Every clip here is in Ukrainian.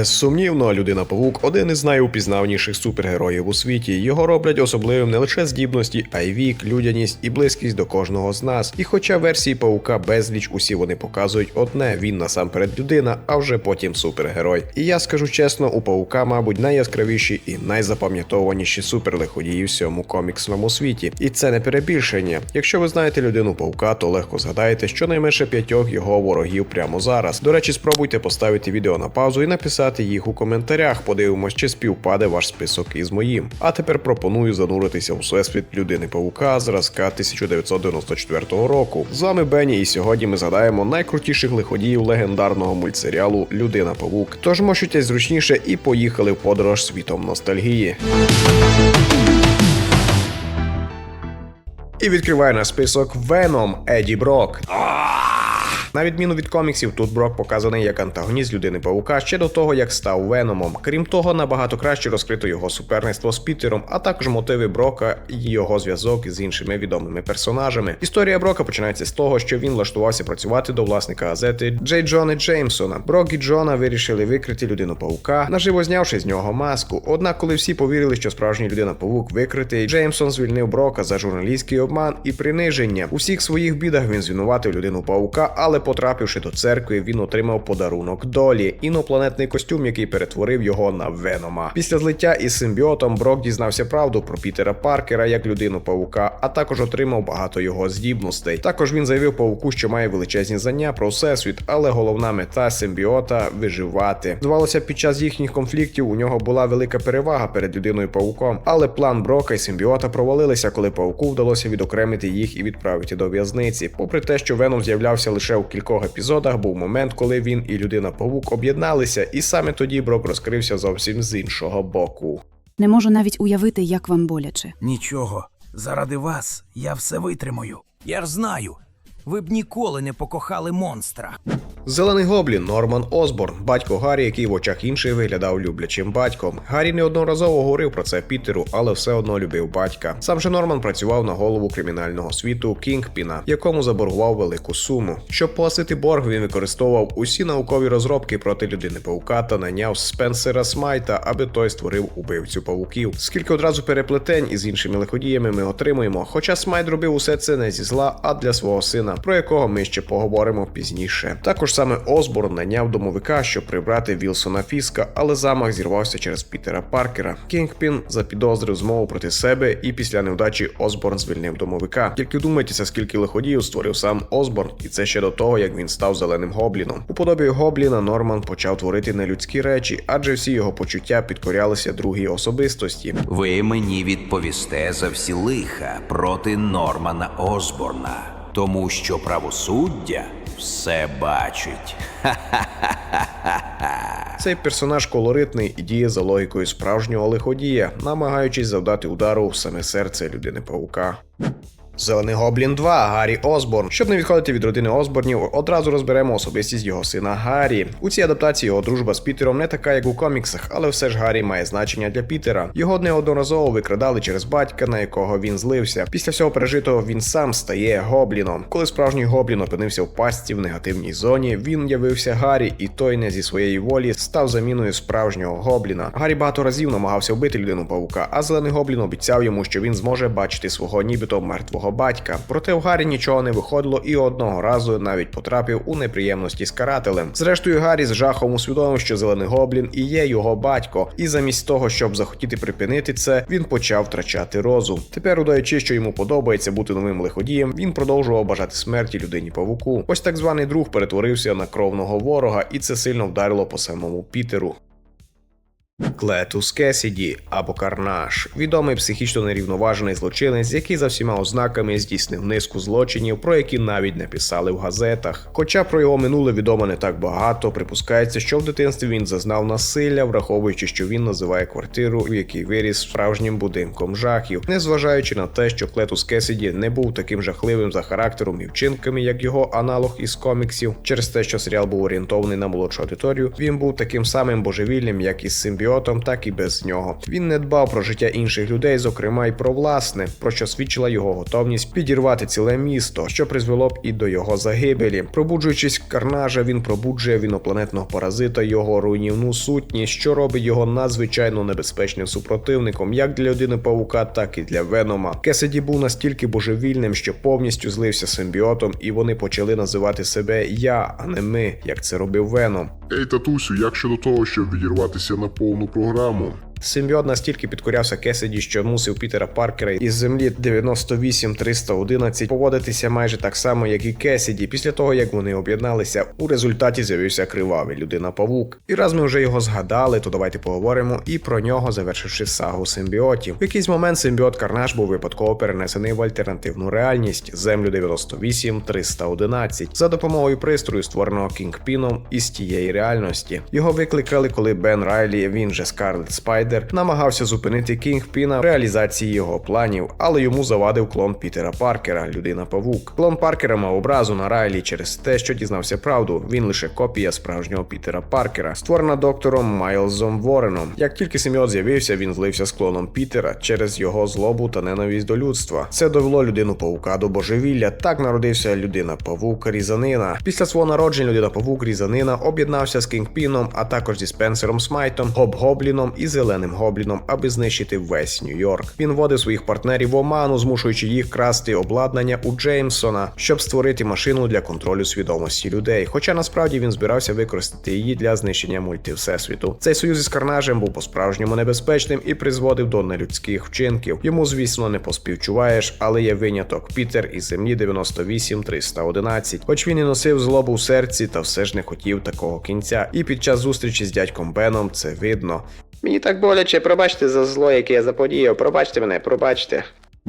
Безсумнівно, людина Павук один із найупізнавніших супергероїв у світі. Його роблять особливим не лише здібності, а й вік, людяність і близькість до кожного з нас. І хоча версії павука безліч, усі вони показують одне: він насамперед людина, а вже потім супергерой. І я скажу чесно, у павука, мабуть, найяскравіші і найзапам'ятованіші суперлиходії в всьому коміксному світі. І це не перебільшення. Якщо ви знаєте людину павука, то легко згадаєте щонайменше п'ятьох його ворогів прямо зараз. До речі, спробуйте поставити відео на паузу і написати їх у коментарях. Подивимось, чи співпаде ваш список із моїм. А тепер пропоную зануритися у всесвіт людини павука зразка 1994 року. З вами Бенні, і сьогодні ми згадаємо найкрутіших лиходіїв легендарного мультсеріалу Людина Павук. Тож мощуйтесь зручніше і поїхали в подорож світом ностальгії. І відкриває наш список Веном Еді Брок. На відміну від коміксів, тут Брок показаний як антагоніст людини павука ще до того, як став Веномом. Крім того, набагато краще розкрито його суперництво з Пітером, а також мотиви Брока і його зв'язок з іншими відомими персонажами. Історія Брока починається з того, що він влаштувався працювати до власника газети Джей Джона Джеймсона. Брок і Джона вирішили викрити людину павука, наживо знявши з нього маску. Однак, коли всі повірили, що справжній людина павук викритий, Джеймсон звільнив Брока за журналістський обман і приниження. У всіх своїх бідах він звинуватив людину павука, але потрапивши до церкви, він отримав подарунок долі інопланетний костюм, який перетворив його на Венома. Після злиття із симбіотом Брок дізнався правду про Пітера Паркера як людину павука, а також отримав багато його здібностей. Також він заявив павуку, що має величезні знання про всесвіт, але головна мета симбіота виживати. Здавалося, під час їхніх конфліктів у нього була велика перевага перед людиною павуком, але план Брока і симбіота провалилися, коли павуку вдалося відокремити їх і відправити до в'язниці. Попри те, що Веном з'являвся лише у кількох епізодах, був момент, коли він і людина павук об'єдналися, і саме тоді Брок розкрився зовсім з іншого боку. Не можу навіть уявити, як вам боляче. Нічого, заради вас я все витримаю. Я ж знаю, ви б ніколи не покохали монстра. Зелений гоблін Норман Осборн, батько Гаррі, який в очах інших виглядав люблячим батьком. Гаррі неодноразово говорив про це Пітеру, але все одно любив батька. Сам же Норман працював на голову кримінального світу Кінгпіна, якому заборгував велику суму. Щоб погасити борг, він використовував усі наукові розробки проти людини павука та наняв Спенсера Смайта, аби той створив убивцю павуків. Скільки одразу переплетень із іншими лиходіями ми отримуємо. Хоча Смайт робив усе це не зі зла, а для свого сина, про якого ми ще поговоримо пізніше. Також саме Осборн наняв домовика, щоб прибрати Вілсона Фіска, але замах зірвався через Пітера Паркера. Кінгпін запідозрив змову проти себе, і після невдачі Осборн звільнив домовика. Тільки вдумайтеся, скільки лиходіїв створив сам Осборн, і це ще до того, як він став зеленим гобліном. У подобі гобліна Норман почав творити нелюдські речі, адже всі його почуття підкорялися другій особистості. Ви мені відповісте за всі лиха проти Нормана Осборна, тому що правосуддя все бачить. Цей персонаж колоритний і діє за логікою справжнього лиходія, намагаючись завдати удару в саме серце людини павука. Зелений Гоблін 2 Гаррі Осборн. Щоб не відходити від родини Осборнів, одразу розберемо особистість його сина Гаррі. У цій адаптації його дружба з Пітером не така, як у коміксах, але все ж Гаррі має значення для Пітера. Його неодноразово викрадали через батька, на якого він злився. Після всього пережитого він сам стає гобліном. Коли справжній гоблін опинився в пастці в негативній зоні, він явився Гаррі, і той не зі своєї волі став заміною справжнього гобліна. Гаррі багато разів намагався вбити людину павука, а зелений гоблін обіцяв йому, що він зможе бачити свого нібито мертвого батька. Проте в Гаррі нічого не виходило, і одного разу навіть потрапив у неприємності з карателем. Зрештою, Гаррі з жахом усвідомив, що зелений гоблін і є його батько, і замість того, щоб захотіти припинити це, він почав втрачати розум. Тепер, удаючи, що йому подобається бути новим лиходієм, він продовжував бажати смерті людині павуку. Ось так званий друг перетворився на кровного ворога, і це сильно вдарило по самому Пітеру. Клетус Кесіді або Карнаш, відомий психічно нерівноважений злочинець, який за всіма ознаками здійснив низку злочинів, про які навіть не писали в газетах. Хоча про його минуле відомо не так багато, припускається, що в дитинстві він зазнав насилля, враховуючи, що він називає квартиру, в якій виріс справжнім будинком жахів, незважаючи на те, що Клетус Кесіді не був таким жахливим за характером і вчинками, як його аналог із коміксів, через те, що серіал був орієнтований на молодшу аудиторію, він був таким самим божевільним, як і симбіот симбіотом, так і без нього. Він не дбав про життя інших людей, зокрема й про власне, про що свідчила його готовність підірвати ціле місто, що призвело б і до його загибелі. Пробуджуючись карнажа, він пробуджує в інопланетного паразита його руйнівну сутність, що робить його надзвичайно небезпечним супротивником, як для людини павука, так і для Венома. Кесіді був настільки божевільним, що повністю злився симбіотом, і вони почали називати себе я, а не ми, як це робив Веном. Ей, татусю, як щодо того, щоб відірватися на повну no programa. Симбіот настільки підкорявся Кесіді, що мусив Пітера Паркера із землі 98311 поводитися майже так само, як і Кесіді, після того як вони об'єдналися. У результаті з'явився кривавий людина Павук. І раз ми вже його згадали, то давайте поговоримо і про нього, завершивши сагу симбіотів. В якийсь момент симбіот Карнаж був випадково перенесений в альтернативну реальність землю 98311 за допомогою пристрою, створеного Кінгпіном із тієї реальності. Його викликали, коли Бен Райлі, він же Скарлет Спайдер, намагався зупинити Кінгпіна в реалізації його планів, але йому завадив клон Пітера Паркера, людина Павук. Клон Паркера мав образу на Райлі через те, що дізнався правду. Він лише копія справжнього Пітера Паркера, створена доктором Майлзом Вореном. Як тільки симіот з'явився, він злився з клоном Пітера через його злобу та ненависть до людства. Це довело людину павука до божевілля. Так народився людина павук Різанина. Після свого народження людина павук Різанина об'єднався з Кінгпіном, а також зі Спенсером Смайтом, Гобліном і Зеленим Гобліном, аби знищити весь Нью-Йорк. Він вводив своїх партнерів в оману, змушуючи їх красти обладнання у Джеймсона, щоб створити машину для контролю свідомості людей. Хоча насправді він збирався використати її для знищення мультивсесвіту. Цей союз із Карнажем був по-справжньому небезпечним і призводив до нелюдських вчинків. Йому, звісно, не поспівчуваєш, але є виняток Пітер із землі 98311. Хоч він і носив злобу в серці, та все ж не хотів такого кінця. І під час зустрічі з дядьком Беном це видно. Мені так боляче, пробачте за зло, яке я заподіяв. Пробачте мене, пробачте.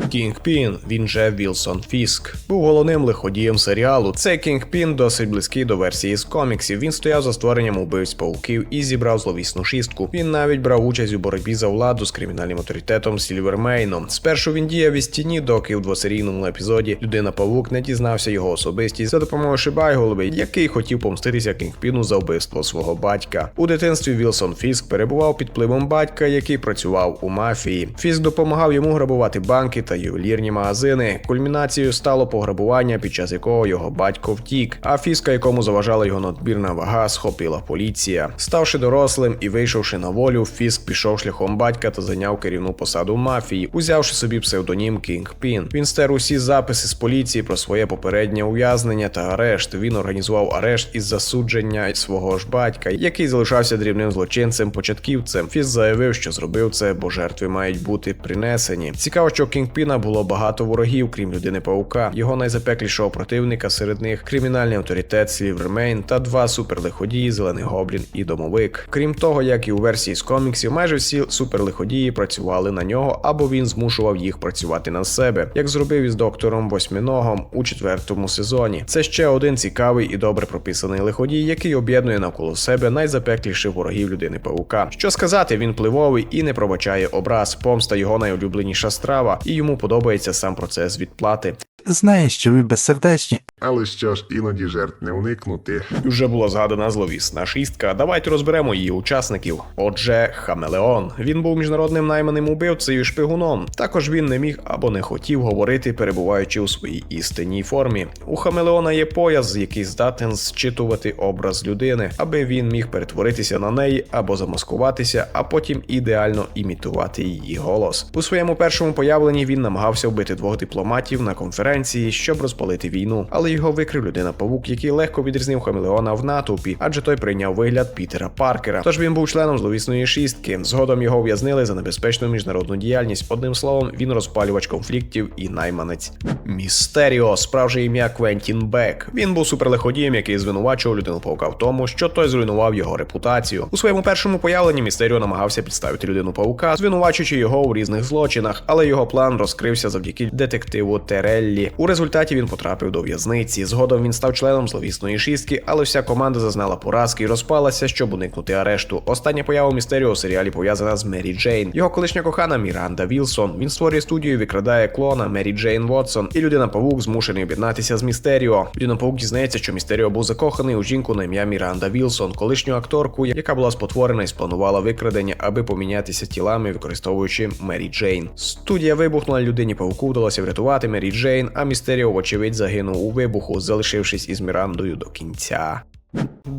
Кінгпін, він же Вілсон Фіск, був головним лиходієм серіалу. Цей Кінгпін досить близький до версії з коміксів. Він стояв за створенням убивць пауків і зібрав зловісну шістку. Він навіть брав участь у боротьбі за владу з кримінальним авторитетом Сільвермейном. Спершу він діяв із тіні, доки в двосерійному епізоді людина Павук не дізнався його особистість за допомогою Шибайголови, який хотів помститися Кінгпіну за вбивство свого батька. У дитинстві Вілсон Фіск перебував під впливом батька, який працював у мафії. Фіск допомагав йому грабувати банки та ювелірні магазини. Кульмінацією стало пограбування, під час якого його батько втік, а фіска, якому заважала його надмірна вага, схопила поліція. Ставши дорослим і вийшовши на волю, Фіск пішов шляхом батька та зайняв керівну посаду мафії, узявши собі псевдонім Кінг Пін. Він стер усі записи з поліції про своє попереднє ув'язнення та арешт. Він організував арешт із засудження свого ж батька, який залишався дрібним злочинцем початківцем. Фіс заявив, що зробив це, бо жертви мають бути принесені. Цікаво, що Кінгпіна було багато ворогів, крім людини паука. Його найзапеклішого противника серед них кримінальний авторитет Слівермейн та два суперлиходії Зелений Гоблін і Домовик. Крім того, як і у версії з коміксів, майже всі суперлиходії працювали на нього, або він змушував їх працювати на себе, як зробив із доктором Восьминогом у четвертому сезоні. Це ще один цікавий і добре прописаний лиходій, який об'єднує навколо себе найзапекліших ворогів людини паука. Що сказати, він пливовий і не пробачає образ. Помста його найулюбленіша страва, і йому подобається сам процес відплати. Знаєш, що ви безсердечні. Але що ж іноді жертв не уникнути. Вже була згадана зловісна шістка. Давайте розберемо її учасників. Отже, Хамелеон. Він був міжнародним найманим убивцею і шпигуном. Також він не міг або не хотів говорити, перебуваючи у своїй істинній формі. У Хамелеона є пояс, який здатен зчитувати образ людини, аби він міг перетворитися на неї або замаскуватися, а потім ідеально імітувати її голос. У своєму першому появленні він намагався вбити двох дипломатів на конференції, щоб розпалити війну, але його викрив людина павук, який легко відрізнив Хамелеона в натовпі, адже той прийняв вигляд Пітера Паркера. Тож він був членом зловісної шістки. Згодом його ув'язнили за небезпечну міжнародну діяльність. Одним словом, він розпалювач конфліктів і найманець. Містеріо, справжнє ім'я Квентін Бек. Він був суперлиходієм, який звинувачував людину паука в тому, що той зруйнував його репутацію. У своєму першому появленні Містеріо намагався підставити людину паука, звинувачуючи його у різних злочинах, але його план розкрився завдяки детективу Тереллі. У результаті він потрапив до в'язниці. Згодом він став членом зловісної шістки, але вся команда зазнала поразки і розпалася, щоб уникнути арешту. Остання поява Містеріо у серіалі пов'язана з Мері Джейн. Його колишня кохана Міранда Вілсон. Він створює студію, і викрадає клона Мері Джейн Вотсон. І людина Павук змушений об'єднатися з Містеріо. Людина Павук дізнається, що Містеріо був закоханий у жінку на ім'я Міранда Вілсон, колишню акторку, яка була спотворена і спланувала викрадення, аби помінятися тілами, використовуючи Мері Джейн. Студія вибухнула людині павуку, вдалося врятувати Мері Джейн, а Містеріо, вочевидь, загинув у вибуху, залишившись із Мірандою до кінця.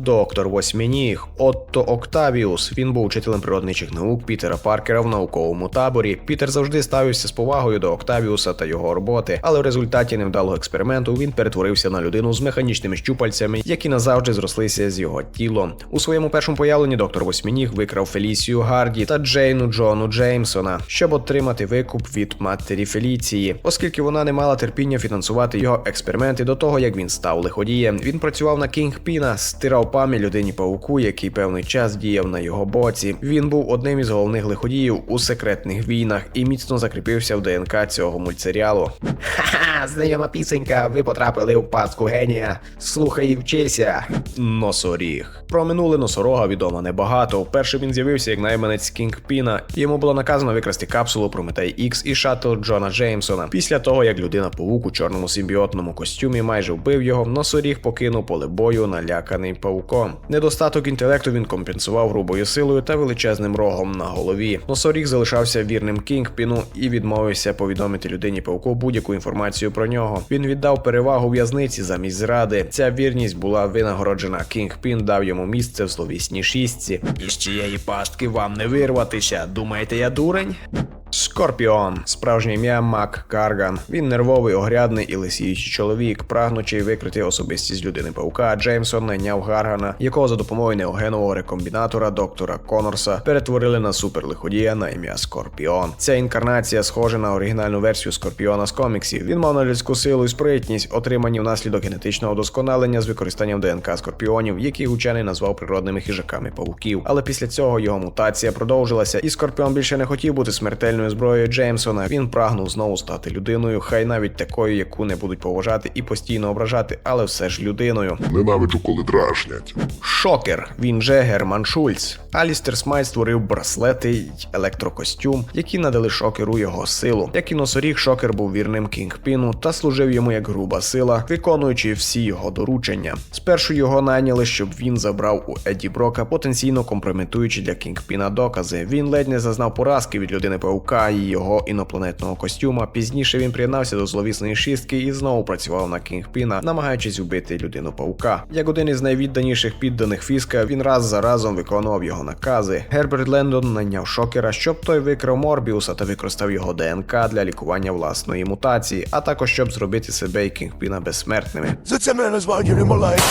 Доктор Восьмініг Отто Октавіус. Він був учителем природничих наук Пітера Паркера в науковому таборі. Пітер завжди ставився з повагою до Октавіуса та його роботи, але в результаті невдалого експерименту він перетворився на людину з механічними щупальцями, які назавжди зрослися з його тілом. У своєму першому появленні доктор Восьмініг викрав Фелісію Гарді та Джейну Джону Джеймсона, щоб отримати викуп від матері Феліції, оскільки вона не мала терпіння фінансувати його експерименти до того, як він став лиходієм. Він працював на Кінгпіна, стирав пам'ять людині пауку, який певний час діяв на його боці. Він був одним із головних лиходіїв у секретних війнах і міцно закріпився в ДНК цього мультсеріалу. Ха-ха, знайома пісенька, ви потрапили у пастку генія. Слухай і вчися. Носоріг. Про минуле носорога відомо небагато. Вперше він з'явився як найманець Кінгпіна. Йому було наказано викрасти капсулу Прометей Ікс і шаттл Джона Джеймсона. Після того, як людина павук у чорному симбіотному костюмі майже вбив його, носоріг покинув поле бою наляканий павуком. Недостаток інтелекту він компенсував грубою силою та величезним рогом на голові. Носоріг залишався вірним Кінгпіну і відмовився повідомити людині павуку будь-яку інформацію про нього. Він віддав перевагу в'язниці замість зради. Ця вірність була винагороджена. Кінгпін дав йому місце в словісній шістці. Із цієї пастки вам не вирватися. Думаєте, я дурень? Скорпіон, справжнє ім'я Мак Карган. Він нервовий, огрядний і лисіючий чоловік, прагнучи викрити особистість людини паука. Джеймсон найняв Гаргана, якого за допомогою неогенового рекомбінатора доктора Конорса перетворили на суперлиходія на ім'я Скорпіон. Ця інкарнація схожа на оригінальну версію Скорпіона з коміксів. Він мав на людську силу і спритність, отримані внаслідок генетичного вдосконалення з використанням ДНК скорпіонів, яких учений назвав природними хижаками павуків. Але після цього його мутація продовжилася, і Скорпіон більше не хотів бути смертельною зброєю Джеймсона. Він прагнув знову стати людиною, хай навіть такою, яку не будуть поважати і постійно ображати, але все ж людиною. Ненавиджу, коли дражнять. Шокер, він же Герман Шульц. Алістер Смайт створив браслети й електрокостюм, які надали шокеру його силу. Як і носоріг, шокер був вірним кінгпіну та служив йому як груба сила, виконуючи всі його доручення. Спершу його найняли, щоб він забрав у Еді Брока, потенційно компрометуючи для кінгпіна докази. Він ледь не зазнав поразки від людини паука і його інопланетного костюма. Пізніше він приєднався до зловісної шістки і знову працював на кінгпіна, намагаючись вбити людину паука. Як один із найвідданіших підданих Фіска, він раз за разом виконував його накази. Герберт Лендон найняв шокера, щоб той викрав Морбіуса та використав його ДНК для лікування власної мутації, а також щоб зробити себе і кінгпіна безсмертними. За це мене назвав Юрій Лайк.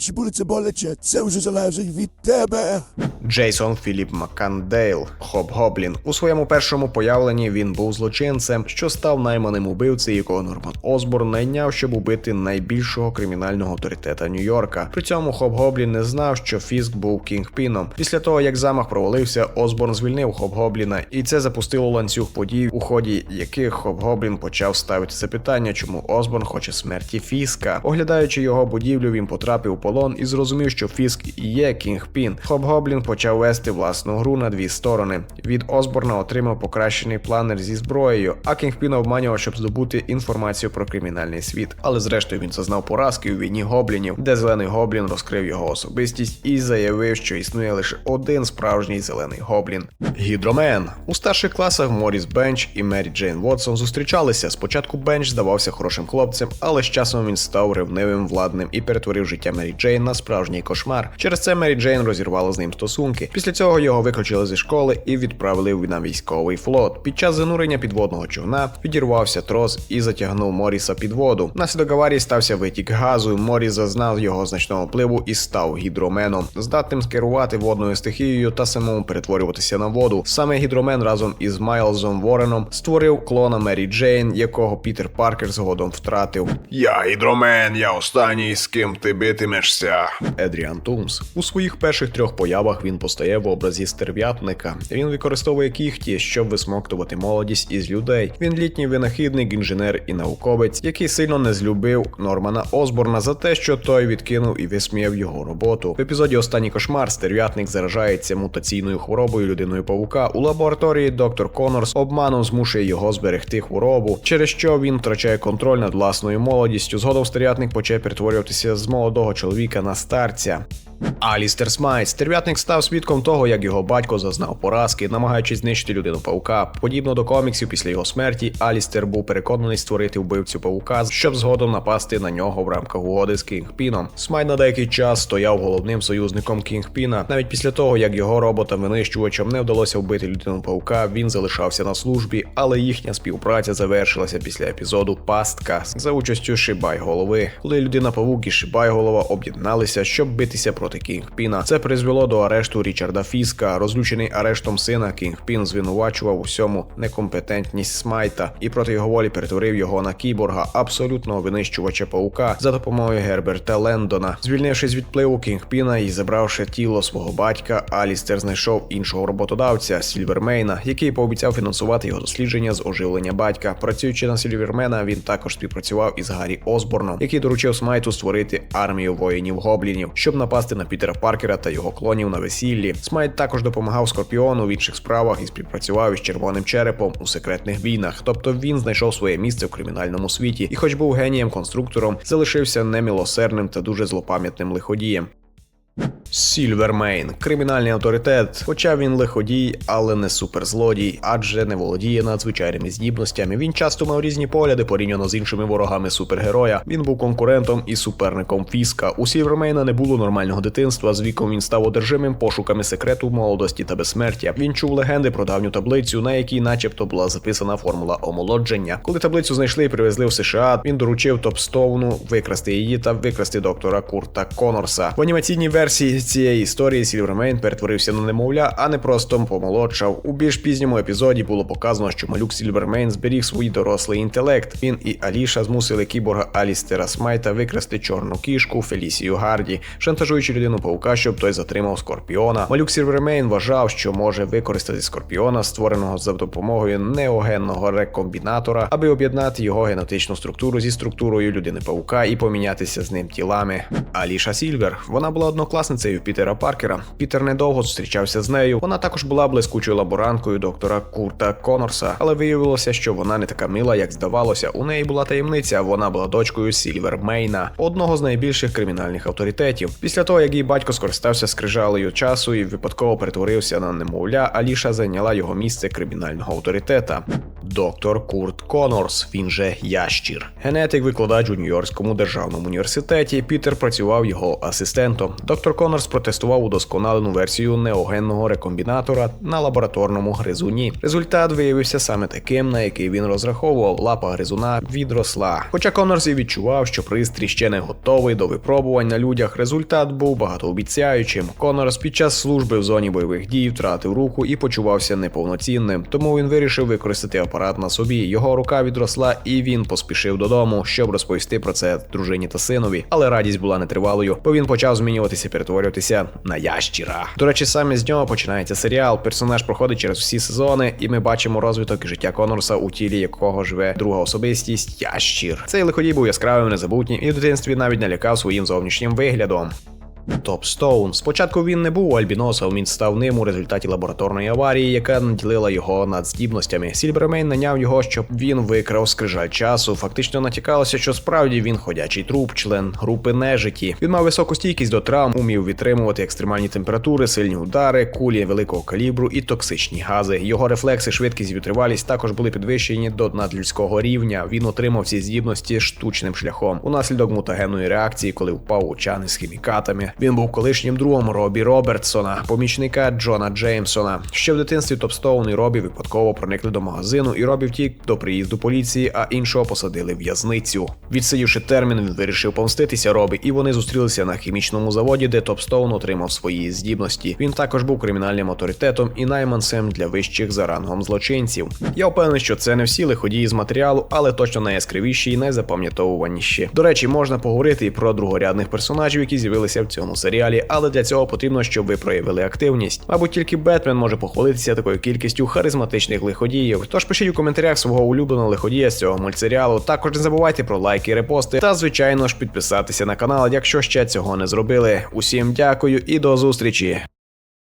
Чи буде це боляче? Це вже залежить від тебе. Джейсон Філіп Маккандейл, Хоб-Гоблін. У своєму першому появленні він був злочинцем, що став найманим убивцею, якого Норман Осборн найняв, щоб убити найбільшого кримінального авторитета Нью-Йорка. При цьому Хоб-Гоблін не знав, що Фіск був кінгпіном. Після того, як замах провалився, Осборн звільнив Хоб-Гобліна, і це запустило ланцюг подій, у ході яких Хоб-Гоблін почав ставити запитання, чому Осборн хоче смерті Фіска. Оглядаючи його будівлю, він потрапив у полон і зрозумів, що Фіск є кінгпін. Хоб-Гоблін почав вести власну гру на дві сторони. Від Осборна отримав покращений планер зі зброєю, а Кінгпін обманював, щоб здобути інформацію про кримінальний світ. Але зрештою він зазнав поразки у війні гоблінів, де зелений гоблін розкрив його особистість і заявив, що існує лише один справжній зелений гоблін. Гідромен у старших класах Моріс Бенч і Мері Джейн Вотсон зустрічалися. Спочатку Бенч здавався хорошим хлопцем, але з часом він став ревнивим владним і перетворив життя Мері Джейн на справжній кошмар. Через це Мері Джейн розірвала з ним стосунки. Після цього його виключили зі школи і відправили на військовий флот. Під час занурення підводного човна підірвався трос і затягнув Моріса під воду. Внаслідок аварії стався витік газу. Моріс зазнав його значного впливу і став гідроменом, здатним скерувати водною стихією та самому перетворюватися на воду. Саме гідромен разом із Майлзом Вореном створив клона Мері Джейн, якого Пітер Паркер згодом втратив. Я гідромен, я останній, з ким ти битимешся. Дізнаєшся. Едріан Тумс. У своїх перших трьох появах він постає в образі стерв'ятника. Він використовує кіхті, щоб висмоктувати молодість із людей. Він літній винахідник, інженер і науковець, який сильно не злюбив Нормана Осборна за те, що той відкинув і висміяв його роботу. В епізоді Останній кошмар стерв'ятник заражається мутаційною хворобою людиною павука. У лабораторії доктор Конорс обманом змушує його зберегти хворобу, через що він втрачає контроль над власною молодістю. Згодом стерв'ятник почає перетворюватися з молодого чоловіка на старця. Алістер Смайт. Стерв'ятник став свідком того, як його батько зазнав поразки, намагаючись знищити людину паука. Подібно до коміксів, після його смерті Алістер був переконаний створити вбивцю паука, щоб згодом напасти на нього в рамках угоди з Кінгпіном. Смайт на деякий час стояв головним союзником Кінгпіна. Навіть після того, як його роботам винищувачам не вдалося вбити людину паука, він залишався на службі, але їхня співпраця завершилася після епізоду Пастка за участю Шибай голови, коли людина павук і Шибай голова об'єдналися, щоб битися проти Кінгпіна. Це призвело до арешту Річарда Фіска. Розлючений арештом сина Кінгпін звинувачував усьому некомпетентність Смайта і проти його волі перетворив його на кіборга, абсолютного винищувача паука за допомогою Герберта Лендона. Звільнившись від впливу Кінгпіна і забравши тіло свого батька, Алістер знайшов іншого роботодавця Сільвермейна, який пообіцяв фінансувати його дослідження з оживлення батька. Працюючи на Сільвермена, він також співпрацював із Гаррі Осборном, який доручив Смайту створити армію воїнів гоблінів, щоб напасти на Пітера Паркера та його клонів на весіллі. Смайт також допомагав Скорпіону в інших справах і співпрацював із червоним черепом у секретних війнах. Тобто він знайшов своє місце в кримінальному світі, і, хоч був генієм конструктором, залишився немілосерним та дуже злопам'ятним лиходієм. Сільвермейн кримінальний авторитет, хоча він лиходій, але не суперзлодій, адже не володіє надзвичайними здібностями. Він часто мав різні погляди порівняно з іншими ворогами супергероя. Він був конкурентом і суперником Фіска. У Сільвермейна не було нормального дитинства. З віком він став одержимим пошуками секрету молодості та безсмертя. Він чув легенди про давню таблицю, на якій, начебто, була записана формула омолодження. Коли таблицю знайшли і привезли в США, він доручив Топстоуну викрасти її та викрасти доктора Курта Конорса. В анімаційній версії цієї історії Сільвермейн перетворився на немовля, а не просто помолодшав. У більш пізньому епізоді було показано, що малюк Сільвермейн зберіг свій дорослий інтелект. Він і Аліша змусили кіборга Алістера Смайта викрасти чорну кішку Фелісію Гарді, шантажуючи людину паука, щоб той затримав скорпіона. Малюк Сільвермейн вважав, що може використати скорпіона, створеного за допомогою неогенного рекомбінатора, аби об'єднати його генетичну структуру зі структурою людини паука і помінятися з ним тілами. Аліша Сільвер, вона була однокласницею Пітера Паркера. Пітер недовго зустрічався з нею. Вона також була блискучою лаборанткою доктора Курта Конорса, але виявилося, що вона не така мила, як здавалося. У неї була таємниця. Вона була дочкою Сільвер Мейна, одного з найбільших кримінальних авторитетів. Після того, як її батько скористався скрижалею часу і випадково перетворився на немовля, Аліша зайняла його місце кримінального авторитета. Доктор Курт Конорс, він же Ящір. Генетик, викладач у Нью-Йоркському державному університеті. Пітер працював його асистентом. Доктор Конорс протестував удосконалену версію неогенного рекомбінатора на лабораторному гризуні. Результат виявився саме таким, на який він розраховував. Лапа гризуна відросла. Хоча Конорс і відчував, що пристрій ще не готовий до випробувань на людях, результат був багатообіцяючим. Конорс під час служби в зоні бойових дій втратив руку і почувався неповноцінним. Тому він вирішив використати апарат на собі. Його рука відросла, і він поспішив додому, щоб розповісти про це дружині та синові. Але радість була нетривалою, бо він почав змінюватися, перетворюватися на ящіра. До речі, саме з нього починається серіал. Персонаж проходить через всі сезони, і ми бачимо розвиток життя Конорса, у тілі якого живе друга особистість ящір. Цей лиходій був яскравим, незабутнім і в дитинстві навіть налякав своїм зовнішнім виглядом. Топстоун. Спочатку він не був альбіносом, він став ним у результаті лабораторної аварії, яка наділила його над здібностями. Сільбермейн наняв його, щоб він викрав скрижаль часу. Фактично натякалося, що справді він ходячий труп, член групи нежиті. Він мав високу стійкість до травм, умів відтримувати екстремальні температури, сильні удари, кулі великого калібру і токсичні гази. Його рефлекси, швидкість і витривалість також були підвищені до надлюдського рівня. Він отримав ці здібності штучним шляхом унаслідок мутагенної реакції, коли впав у чани з хімікатами. Він був колишнім другом Робі Робертсона, помічника Джона Джеймсона. Ще в дитинстві Топстоун і Робі випадково проникли до магазину, і Робі втік до приїзду поліції, а іншого посадили в в'язницю. Відсидівши термін, він вирішив помститися Робі, і вони зустрілися на хімічному заводі, де Топстоун отримав свої здібності. Він також був кримінальним авторитетом і найманцем для вищих за рангом злочинців. Я впевнений, що це не всі лиходії з матеріалу, але точно найяскравіші і найзапам'ятовуваніші. До речі, можна поговорити і про другорядних персонажів, які з'явилися в цьому серіалі, але для цього потрібно, щоб ви проявили активність. Мабуть, тільки Бетмен може похвалитися такою кількістю харизматичних лиходіїв. Тож пишіть у коментарях свого улюбленого лиходія з цього мультсеріалу. Також не забувайте про лайки, репости та, звичайно ж, підписатися на канал, якщо ще цього не зробили. Усім дякую і до зустрічі!